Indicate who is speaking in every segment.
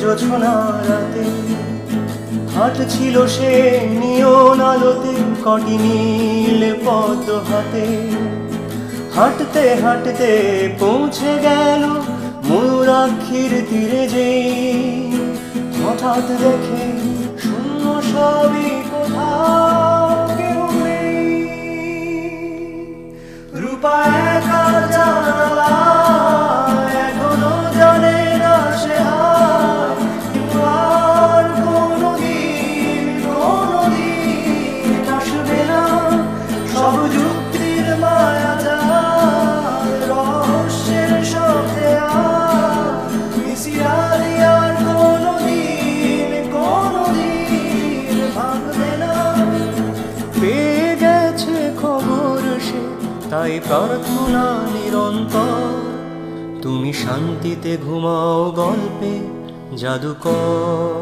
Speaker 1: জোছনা রাতে। হাঁটছিল সে নিয়ন আলোতে কটি নীল পদ্ম হাতে। হাঁটতে হাঁটতে পৌঁছে গেল ময়ূরাক্ষীর তীরে যে হঠাৎ দেখে শূন্য সবই কোথাও কেউ তাই প্রার্থনা নিরন্তর। তুমি শান্তিতে ঘুমাও গল্পে জাদুকর।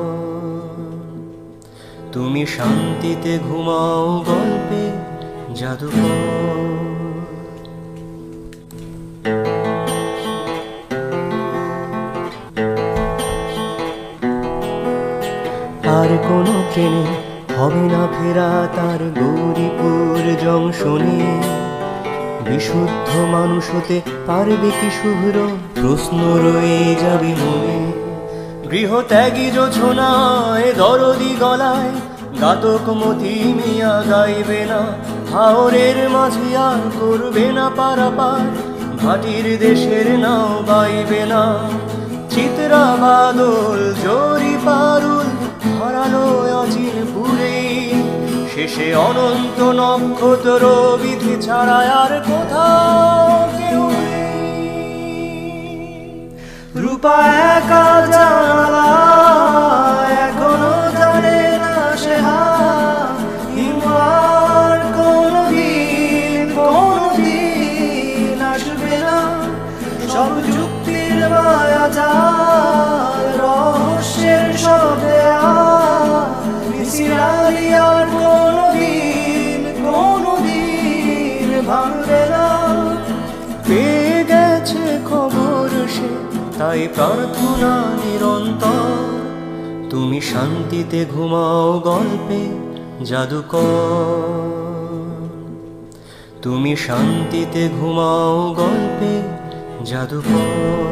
Speaker 1: তুমি শান্তিতে ঘুমাও গল্পে জাদুকর। আর কোনো ট্রেনে হবে না ফেরা তার গৌরীপুর জংশনে। বিশুদ্ধ মানুষ হতে পারবে কি শুভ্র? প্রশ্ন রয়ে যাবে মনে। গৃহত্যাগী যোছনায়, দরদি গলায়, গাতক মতি মিয়া গাইবে না। হাওরের মাঝে আর করবে না পারাপার। ভাটির দেশের নাও গাইবে না। চিত্রা বাদল, জরি পারুল, হারালো পুরে শেষে অনন্ত নক্ষত্র বিধি ছাড়া আর কোথাও কেউ রূপা একা জানালা এখনও জানে না সে হিমার না। সব যুক্তির মায়া রহস্যের শব্দে মিশিয়ারি আর তাই প্রার্থনা নিরন্তর। তুমি শান্তিতে ঘুমাও গল্পে জাদুকর। তুমি শান্তিতে ঘুমাও গল্পে জাদুকর।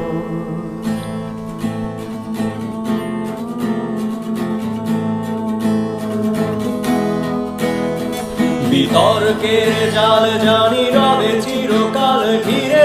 Speaker 1: বিতর্কের জাল জানি রবে চিরকাল ঘিরে